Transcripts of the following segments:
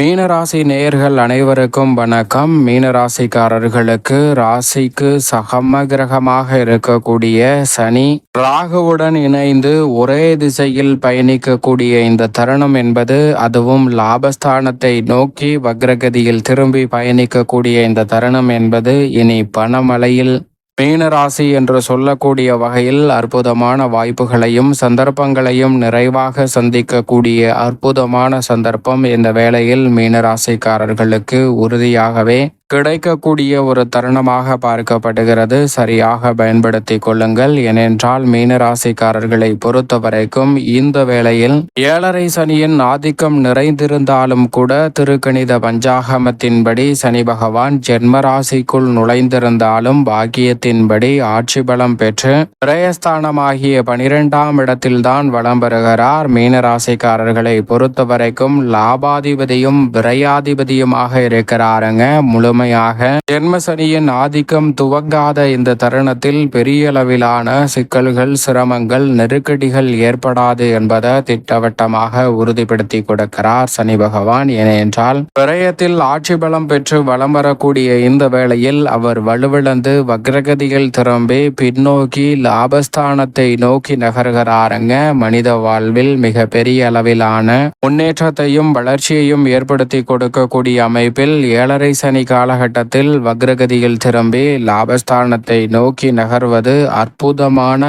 மீனராசி நேயர்கள் அனைவருக்கும் வணக்கம். மீனராசிக்காரர்களுக்கு ராசிக்கு சகம கிரகமாக இருக்கக்கூடிய சனி ராகுவுடன் இணைந்து ஒரே திசையில் பயணிக்கக்கூடிய இந்த தருணம் என்பது அதுவும் லாபஸ்தானத்தை நோக்கி வக்ரகதியில் திரும்பி பயணிக்கக்கூடிய இந்த தருணம் என்பது இனி பணமலையில் மீனராசி என்று சொல்லக்கூடிய வகையில் அற்புதமான வாய்ப்புகளையும் சந்தர்ப்பங்களையும் நிறைவாக சந்திக்கக்கூடிய அற்புதமான சந்தர்ப்பம் இந்த வேளையில் மீனராசிக்காரர்களுக்கு உறுதியாகவே கிடைக்கக்கூடிய ஒரு தருணமாக பார்க்கப்படுகிறது. சரியாக பயன்படுத்திக் கொள்ளுங்கள். ஏனென்றால் மீனராசிக்காரர்களை பொறுத்த வரைக்கும் இந்த வேளையில் ஏழரை சனியின் ஆதிக்கம் நிறைந்திருந்தாலும் கூட திருக்கணித பஞ்சாகமத்தின்படி சனி பகவான் ஜென்மராசிக்குள் நுழைந்திருந்தாலும் பாக்கியத்தின்படி ஆட்சி பலம் பெற்று பிரயஸ்தானமாகிய பனிரெண்டாம் இடத்தில்தான் வளம் பெறுகிறார் மீனராசிக்காரர்களை பொறுத்த வரைக்கும் லாபாதிபதியும் விரையாதிபதியுமாக இருக்கிறாருங்க. முழு முழுமையாக ஜென்மசனியின் ஆதிக்கம் துவங்காத இந்த தருணத்தில் பெரிய அளவிலான சிக்கல்கள் சிரமங்கள் நெருக்கடிகள் ஏற்படாது என்பதை திட்டவட்டமாக உறுதிப்படுத்தி கொடுக்கிறார் சனி பகவான். ஏனென்றால் விரயத்தில் ஆட்சி பலம் பெற்று வலம் வரக்கூடிய இந்த வேளையில் அவர் வலுவிழந்து வக்ரகதியில் திரும்பி பின்னோக்கி லாபஸ்தானத்தை நோக்கி நகர்கிறாருங்க. மனித வாழ்வில் மிக பெரிய அளவிலான முன்னேற்றத்தையும் வளர்ச்சியையும் ஏற்படுத்தி கொடுக்கக்கூடிய அமைப்பில் ஏழரை சனி கால காலகட்டத்தில் வக்ரகதியில் திரும்பி லாபஸ்தானத்தை நோக்கி நகர்வது அற்புதமான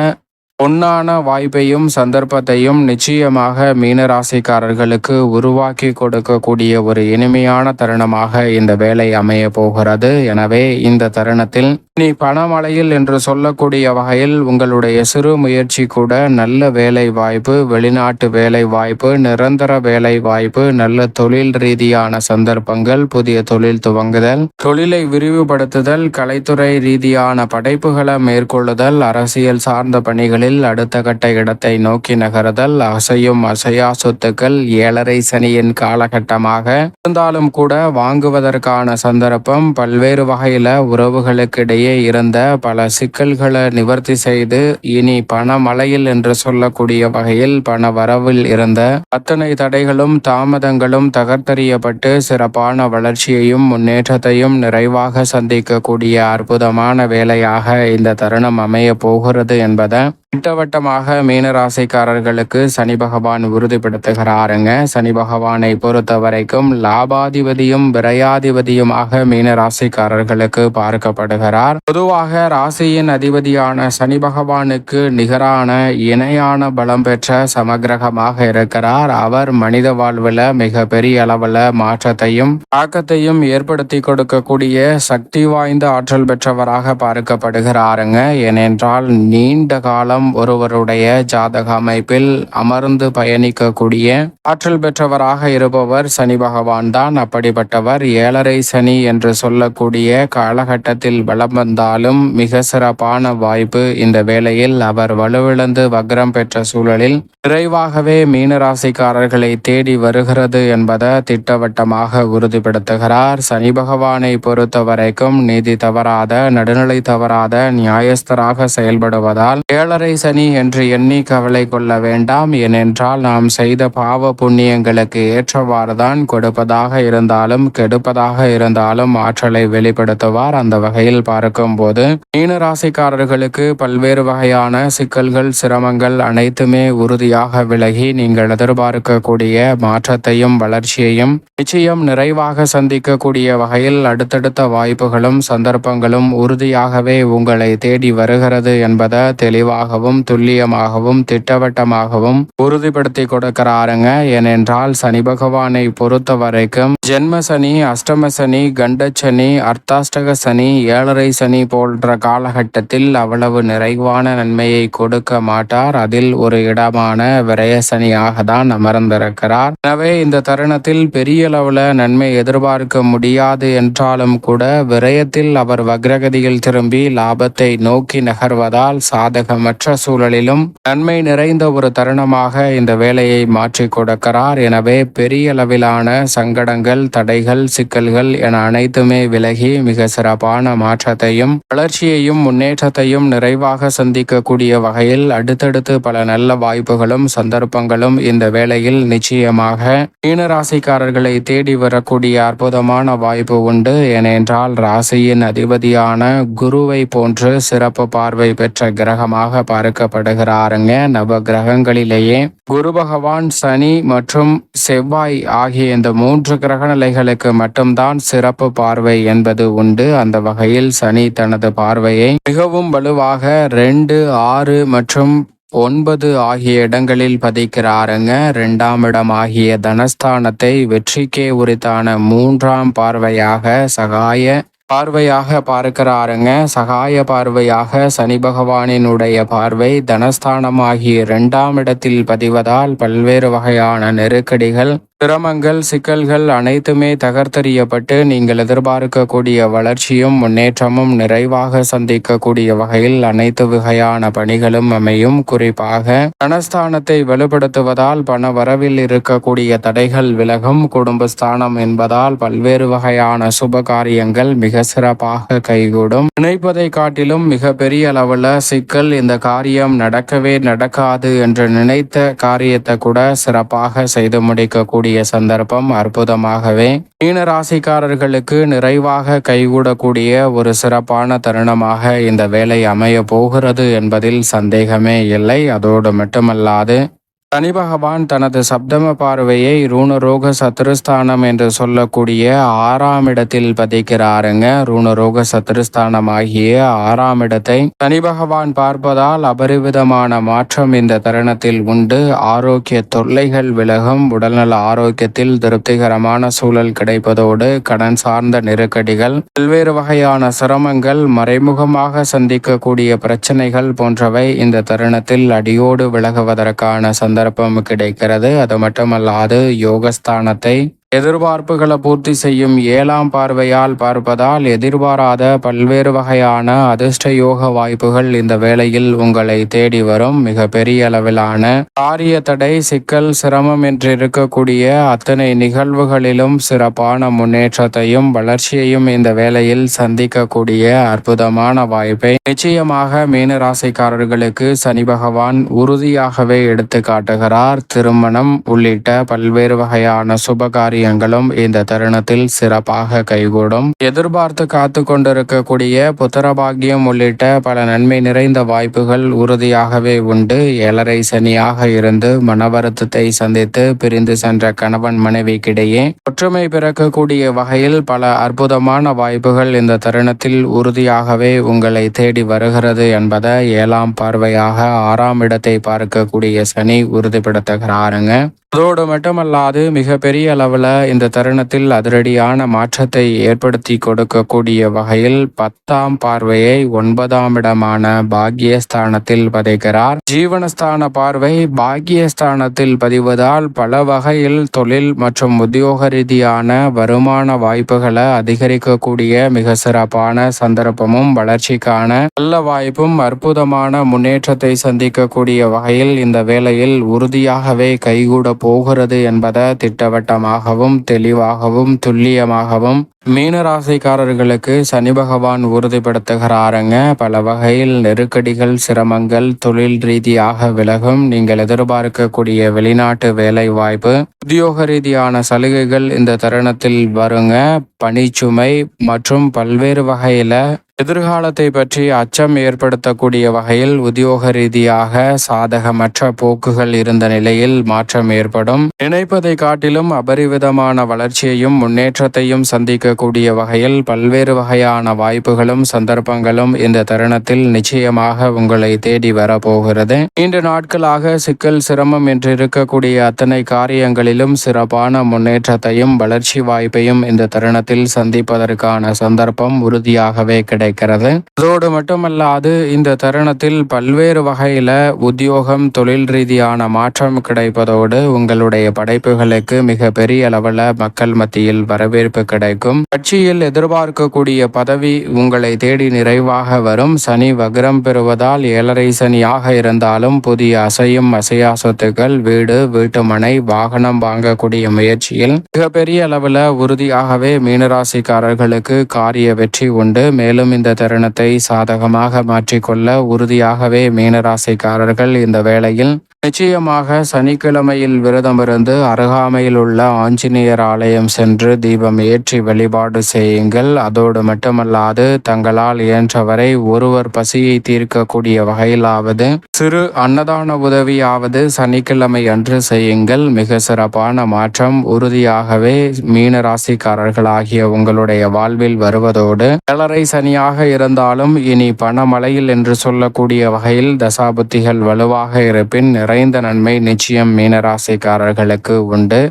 பொன்னான வாய்ப்பையும் சந்தர்ப்பத்தையும் நிச்சயமாக மீனராசிக்காரர்களுக்கு உருவாக்கி கொடுக்கக்கூடிய ஒரு இனிமையான தருணமாக இந்த வேலை அமைய போகிறது. எனவே இந்த தருணத்தில் நீ பணமழையில் என்று சொல்லக்கூடிய வகையில் உங்களுடைய சிறு முயற்சி கூட நல்ல வேலை வாய்ப்பு வெளிநாட்டு வேலை வாய்ப்பு நிரந்தர வேலை வாய்ப்பு நல்ல தொழில் ரீதியான சந்தர்ப்பங்கள் புதிய தொழில் துவங்குதல் தொழிலை விரிவுபடுத்துதல் கலைத்துறை ரீதியான படைப்புகளை மேற்கொள்ளுதல் அரசியல் சார்ந்த பணிகளில் அடுத்த கட்ட இடத்தை நோக்கி நகருதல் அசையும் அசையா சொத்துக்கள் ஏழரை சனியின் காலகட்டமாக இருந்தாலும் கூட வாங்குவதற்கான சந்தர்ப்பம் பல்வேறு வகையில உறவுகளுக்கிடையே இருந்த பல சிக்கல்களை நிவர்த்தி செய்து இனி பணமழையில் என்று சொல்லக்கூடிய வகையில் பண வரவில் இருந்த அத்தனை தடைகளும் தாமதங்களும் தகர்த்தறியப்பட்டு சிறப்பான வளர்ச்சியையும் முன்னேற்றத்தையும் நிறைவாக சந்திக்கக்கூடிய அற்புதமான வேலையாக இந்த தருணம் அமைய போகிறது என்பதை திட்டவட்டமாக மீனராசிக்காரர்களுக்கு சனி பகவான் உறுதிப்படுத்துகிறாருங்க. சனி பகவானை பொறுத்த வரைக்கும் லாபாதிபதியும் விரையாதிபதியுமாக மீனராசிக்காரர்களுக்கு பார்க்கப்படுகிறார். பொதுவாக ராசியின் அதிபதியான சனி பகவானுக்கு நிகரான இணையான பலம் பெற்ற சமகிரகமாக இருக்கிறார். அவர் மனித வாழ்வில் மிக பெரிய அளவில் மாற்றத்தையும் தாக்கத்தையும் ஏற்படுத்தி கொடுக்கக்கூடிய சக்தி வாய்ந்த ஆற்றல் பெற்றவராக பார்க்கப்படுகிறாருங்க. ஏனென்றால் நீண்ட காலம் ஒருவருடைய ஜாதக அமைப்பில் அமர்ந்து பயணிக்கக்கூடிய ஆற்றல் பெற்றவராக இருப்பவர் சனி பகவான் தான். அப்படிப்பட்டவர் ஏழரை சனி என்று சொல்லக்கூடிய காலகட்டத்தில் வளம் வந்தாலும் மிக சிறப்பான வாய்ப்பு இந்த வேளையில் அவர் வலுவிழந்து வக்ரம் பெற்ற சூழலில் விரைவாகவே மீனராசிக்காரர்களை தேடி வருகிறது என்பதை திட்டவட்டமாக உறுதிப்படுத்துகிறார். சனி பகவானை பொறுத்த வரைக்கும் நீதி தவறாத நடுநிலை தவறாத நியாயஸ்தராக செயல்படுவதால் ஏழரை சனி என்று எண்ணி கவலை கொள்ள வேண்டாம். ஏனென்றால் நாம் செய்த பாவ புண்ணியங்களுக்கு ஏற்றவாறுதான் கொடுப்பதாக இருந்தாலும் கெடுப்பதாக இருந்தாலும் ஆற்றலை வெளிப்படுத்துவார். அந்த வகையில் பார்க்கும்போது மீனராசிக்காரர்களுக்கு பல்வேறு வகையான சிக்கல்கள் சிரமங்கள் அனைத்துமே உறுதியாக விலகி நீங்கள் எதிர்பார்க்கக்கூடிய மாற்றத்தையும் வளர்ச்சியையும் நிச்சயம் நிறைவாக சந்திக்கக்கூடிய வகையில் அடுத்தடுத்த வாய்ப்புகளும் சந்தர்ப்பங்களும் உறுதியாகவே உங்களை தேடி வருகிறது என்பதை தெளிவாக தெளிவாகவும் துல்லியமாகவும் திட்டவட்டமாகவும் உறுதிப்படுத்தி கொடுக்கிறாருங்க. ஏனென்றால் சனி பகவானை பொறுத்த வரைக்கும் ஜென்ம சனி அஷ்டம சனி கண்டச்சனி அர்த்தாஷ்டக சனி ஏழரை சனி போன்ற காலகட்டத்தில் அவ்வளவு நிறைவான நன்மையை கொடுக்க மாட்டார். அதில் ஒரு இடமான விரய சனியாக தான் அமர்ந்திருக்கிறார். எனவே இந்த தருணத்தில் பெரிய அளவுல நன்மை எதிர்பார்க்க முடியாது என்றாலும் கூட விரயத்தில் அவர் வக்ரகதியில் திரும்பி லாபத்தை நோக்கி நகர்வதால் சாதகமற்ற சூழலிலும் நன்மை நிறைந்த ஒரு தருணமாக இந்த வேலையை மாற்றி கொடுக்கிறார். எனவே பெரிய அளவிலான சங்கடங்கள் தடைகள் சிக்கல்கள் என அனைத்துமே விலகி மிக சிறப்பான மாற்றத்தையும் வளர்ச்சியையும் முன்னேற்றத்தையும் நிறைவாக சந்திக்கக்கூடிய வகையில் அடுத்தடுத்து பல நல்ல வாய்ப்புகளும் சந்தர்ப்பங்களும் இந்த வேளையில் நிச்சயமாக மீனராசிக்காரர்களை தேடி வரக்கூடிய அற்புதமான வாய்ப்பு உண்டு. ஏனென்றால் ராசியின் அதிபதியான குருவை போன்று சிறப்பு பார்வை பெற்ற கிரகமாக பார்க்கப்படுகிறாருங்க நவ கிரகங்களிலேயே குரு பகவான் சனி மற்றும் செவ்வாய் ஆகிய இந்த மூன்று கிரக நிலைகளுக்கு மட்டும்தான் சிறப்பு பார்வை என்பது உண்டு. அந்த வகையில் சனி தனது பார்வையை மிகவும் வலுவாக ரெண்டு ஆறு மற்றும் ஒன்பது ஆகிய இடங்களில் பதிக்கிறாருங்க. இரண்டாம் இடம் ஆகிய தனஸ்தானத்தை வெற்றிக்கே உரித்தான மூன்றாம் பார்வையாக சகாய பார்வையாக பார்க்கிறாருங்க. சகாய பார்வையாக சனி பகவானினுடைய பார்வை தனஸ்தானம் ஆகிய இரண்டாம் இடத்தில் பதிவதால் பல்வேறு வகையான நெருக்கடிகள் சிரமங்கள் சிக்கல்கள் அனைத்துமே தகர்த்தறியப்பட்டு நீங்கள் எதிர்பார்க்கக்கூடிய வளர்ச்சியும் முன்னேற்றமும் நிறைவாக சந்திக்கக்கூடிய வகையில் அனைத்து வகையான பணிகளும் அமையும். குறிப்பாக தனஸ்தானத்தை வலுப்படுத்துவதால் பண வரவில் இருக்கக்கூடிய தடைகள் விலகும். குடும்பஸ்தானம் என்பதால் பல்வேறு வகையான சுப காரியங்கள் மிக சிறப்பாக கைகூடும். நினைப்பதை காட்டிலும் மிக பெரிய அளவில் சிக்கல் இந்த காரியம் நடக்கவே நடக்காது என்று நினைத்த காரியத்தை கூட சிறப்பாக செய்து முடிக்கக்கூடிய கூடிய சந்தர்ப்பம் அற்புதமாகவே மீன ராசிக்காரர்களுக்கு நிறைவாக கைகூடக்கூடிய ஒரு சிறப்பான தருணமாக இந்த வேலை அமைய போகிறது என்பதில் சந்தேகமே இல்லை. அதோடு மட்டுமல்லாது சனி பகவான் தனது சப்தம பார்வையை ரூணரோக சத்துருஸ்தானம் என்று சொல்லக்கூடிய ஆறாம் இடத்தில் பதிக்கிறாருங்க. ரூணரோக சத்துருஸ்தானம் ஆகிய ஆறாம் இடத்தை சனி பகவான் பார்ப்பதால் அபரிவிதமான மாற்றம் இந்த தருணத்தில் உண்டு. ஆரோக்கிய தொல்லைகள் விலகும். உடல்நல ஆரோக்கியத்தில் திருப்திகரமான சூழல் கிடைப்பதோடு கடன் சார்ந்த நெருக்கடிகள் பல்வேறு வகையான சிரமங்கள் மறைமுகமாக சந்திக்கக்கூடிய பிரச்சனைகள் போன்றவை இந்த தருணத்தில் அடியோடு விலகுவதற்கான சந்த சந்தர்ப்பம் கிடைக்கிறது. அது மட்டுமல்லாது யோகஸ்தானத்தை எதிர்பார்ப்புகளை பூர்த்தி செய்யும் ஏழாம் பார்வையால் பார்ப்பதால் எதிர்பாராத பல்வேறு வகையான அதிர்ஷ்ட யோக வாய்ப்புகள் இந்த வேளையில் உங்களை தேடி வரும் மிக பெரிய அளவிலான காரிய தடை சிக்கல் சிரமம் என்று இருக்கக்கூடிய அத்தனை நிகழ்வுகளிலும் சிறப்பான முன்னேற்றத்தையும் வளர்ச்சியையும் இந்த வேளையில் சந்திக்கக்கூடிய அற்புதமான வாய்ப்பை நிச்சயமாக மீனராசிக்காரர்களுக்கு சனி பகவான் உறுதியாகவே எடுத்து காட்டுகிறார் திருமணம் உள்ளிட்ட பல்வேறு வகையான சுபகாரிய காரியங்களும் இந்த தருணத்தில் சிறப்பாக கைகூடும். எதிர்பார்த்து காத்து கொண்டிருக்கக்கூடிய புத்திரபாகியம் உள்ளிட்ட பல நன்மை நிறைந்த வாய்ப்புகள் உறுதியாகவே உண்டு. ஏழரை சனியாக இருந்து மனவருத்தத்தை சந்தித்து பிரிந்து சென்ற கணவன் மனைவிக்கிடையே ஒற்றுமை பிறக்கக்கூடிய வகையில் பல அற்புதமான வாய்ப்புகள் இந்த தருணத்தில் உறுதியாகவே உங்களை தேடி வருகிறது என்பதை ஏழாம் பார்வையாக ஆறாம் இடத்தை பார்க்கக்கூடிய சனி உறுதிப்படுத்துகிறாருங்க. அதோடு மட்டுமல்லாது மிக பெரிய அளவில் இந்த தருணத்தில் அதிரடியான மாற்றத்தை ஏற்படுத்தி கொடுக்கக்கூடிய வகையில் பத்தாம் பார்வையை ஒன்பதாம் இடமான பாக்கியஸ்தானத்தில் பதைக்கிறார். ஜீவனஸ்தான பார்வை பாக்கியஸ்தானத்தில் பதிவதால் பல வகையில் தொழில் மற்றும் உத்தியோக ரீதியான வருமான வாய்ப்புகளை அதிகரிக்கக்கூடிய மிக சிறப்பான சந்தர்ப்பமும் வளர்ச்சிக்கான நல்ல வாய்ப்பும் அற்புதமான முன்னேற்றத்தை சந்திக்கக்கூடிய வகையில் இந்த வேளையில் உறுதியாகவே கைகூட போகிறது என்பதை திட்டவட்டமாகவும் தெளிவாகவும் துல்லியமாகவும் மீனராசிக்காரர்களுக்கு சனி பகவான் உறுதிப்படுத்துகிறாருங்க பல வகையில் நெருக்கடிகள் சிரமங்கள் தொழில் ரீதியாக விலகும். நீங்கள் எதிர்பார்க்கக்கூடிய வெளிநாட்டு வேலை வாய்ப்பு உத்தியோக ரீதியான சலுகைகள் இந்த தருணத்தில் வருங்க. பணிச்சுமை மற்றும் பல்வேறு வகையில எதிர்காலத்தை பற்றி அச்சம் ஏற்படுத்தக்கூடிய வகையில் உத்தியோக ரீதியாக சாதகமற்ற போக்குகள் இருந்த நிலையில் மாற்றம் ஏற்படும். நினைப்பதை காட்டிலும் அபரிவிதமான வளர்ச்சியையும் முன்னேற்றத்தையும் சந்திக்க சந்திக்கக்கூடிய வகையில் பல்வேறு வகையான வாய்ப்புகளும் சந்தர்ப்பங்களும் இந்த தருணத்தில் நிச்சயமாக உங்களை தேடி வரப்போகிறது. இன்று நாட்களாக சிக்கல் சிரமம் என்று இருக்கக்கூடிய அத்தனை காரியங்களிலும் சிறப்பான முன்னேற்றத்தையும் வளர்ச்சி வாய்ப்பையும் இந்த தருணத்தில் சந்திப்பதற்கான சந்தர்ப்பம் உறுதியாகவே கிடைக்கிறது. அதோடு மட்டுமல்லாது இந்த தருணத்தில் பல்வேறு வகையில உத்தியோகம் தொழில் ரீதியான மாற்றம் கிடைப்பதோடு உங்களுடைய படைப்புகளுக்கு மிக பெரிய அளவில் மக்கள் மத்தியில் வரவேற்பு கிடைக்கும். கட்சியில் எதிர்பார்க்கக்கூடிய பதவி உங்களை தேடி நிறைவாக வரும். சனி வக்ரம் பெறுவதால் ஏழரை சனியாக இருந்தாலும் புதிய அசையும் அசையா சொத்துக்கள் வீடு வீட்டுமனை வாகனம் வாங்கக்கூடிய முயற்சியில் மிகப்பெரிய அளவில் உறுதியாகவே மீனராசிக்காரர்களுக்கு காரிய வெற்றி உண்டு. மேலும் இந்த தருணத்தை சாதகமாக மாற்றிக்கொள்ள உறுதியாகவே மீனராசிக்காரர்கள் இந்த வேளையில் நிச்சயமாக சனிக்கிழமையில் விரதமிருந்து அருகாமையில் உள்ள ஆஞ்சநேயர் ஆலயம் சென்று தீபம் ஏற்றி வழிபாடு செய்யுங்கள். அதோடு மட்டுமல்லாது தங்களால் இயன்றவரை ஒருவர் பசியை தீர்க்கக்கூடிய வகையிலாவது சிறு அன்னதான உதவியாவது சனிக்கிழமை அன்று செய்யுங்கள். மிக சிறப்பான மாற்றம். உறுதியாகவே மீன ராசிக்காரர்களாகிய உங்களுடைய வாழ்வில் வருவதோடு கலரை சனியாக இருந்தாலும் இனி பணமலையில் என்று சொல்லக்கூடிய வகையில் தசாபுத்திகள் வலுவாக இருப்பின் நிறைந்த நன்மை நிச்சயம் மீனராசிக்காரர்களுக்கு உண்டு.